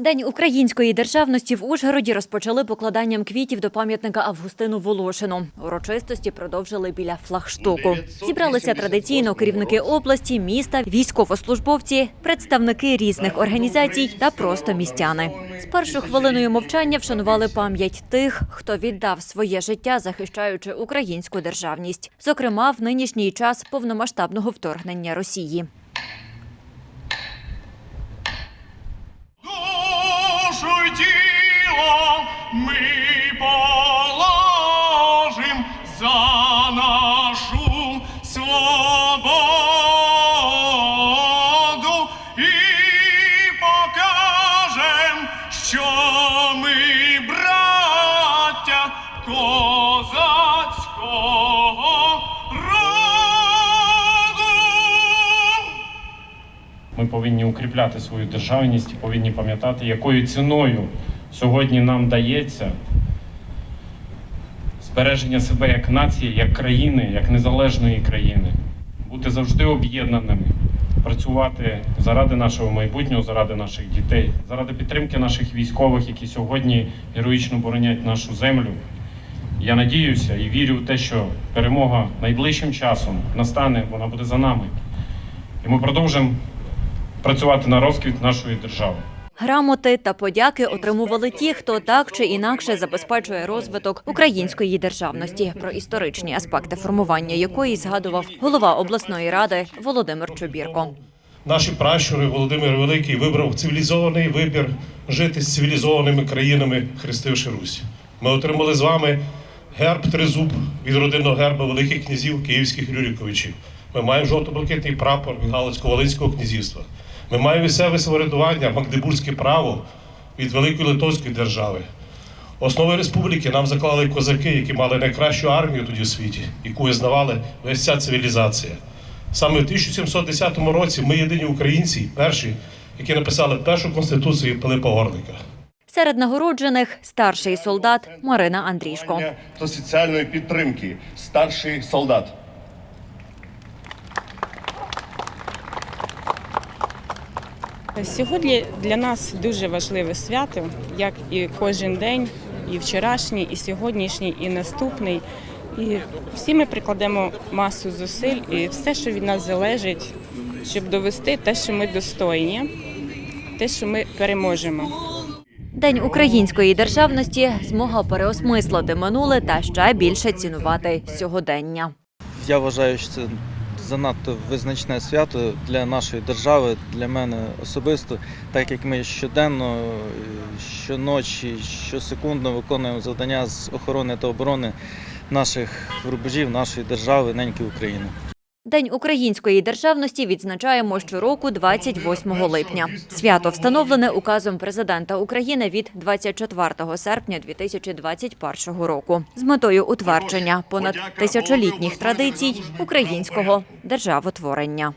День української державності в Ужгороді розпочали покладанням квітів до пам'ятника Августину Волошину. Урочистості продовжили біля флагштоку. Зібралися традиційно керівники області, міста, військовослужбовці, представники різних організацій та просто містяни. Спершу хвилиною мовчання вшанували пам'ять тих, хто віддав своє життя, захищаючи українську державність, зокрема в нинішній час повномасштабного вторгнення Росії. Ми положим за нашу свободу і покажем, що ми браття повинні укріпляти свою державність повинні пам'ятати, якою ціною сьогодні нам дається збереження себе як нації, як країни, як незалежної країни, бути завжди об'єднаними, працювати заради нашого майбутнього, заради наших дітей, заради підтримки наших військових, які сьогодні героїчно боронять нашу землю. Я надіюся і вірю в те, що перемога найближчим часом настане, вона буде за нами. І ми продовжимо працювати на розквіт нашої держави. Грамоти та подяки отримували ті, хто так чи інакше забезпечує розвиток української державності, про історичні аспекти формування якої згадував голова обласної ради Володимир Чобірко. Наші пращури Володимир Великий вибрав цивілізований вибір жити з цивілізованими країнами, хрестивши Русь. Ми отримали з вами герб тризуб від родинного герба великих князів київських Рюриковичів. Ми маємо жовто-блакитний прапор від Галицько-Волинського князівства. Ми маємо місцеве самоврядування, магдебурзьке право від Великої Литовської держави. Основи республіки нам заклали козаки, які мали найкращу армію тоді в світі, яку визнавали весь ця цивілізація. Саме в 1710 році ми єдині українці, перші, які написали першу конституцію Пилипа Орлика. Серед нагороджених старший солдат Марина Андрішко. та соціальної підтримки. Старший солдат. Сьогодні для нас дуже важливе свято, як і кожен день, і вчорашній, і сьогоднішній, і наступний. І всі ми прикладемо масу зусиль і все, що від нас залежить, щоб довести те, що ми достойні, те, що ми переможемо. День української державності змога переосмислити минуле та ще більше цінувати сьогодення. Я вважаю, що це занадто визначне свято для нашої держави, для мене особисто, так як ми щоденно, е, щоночі, щосекундно виконуємо завдання з охорони та оборони наших рубежів, нашої держави, неньки України. День української державності відзначаємо щороку 28 липня. Свято встановлене указом президента України від 24 серпня 2021 року з метою утвердження понад тисячолітніх традицій українського державотворення.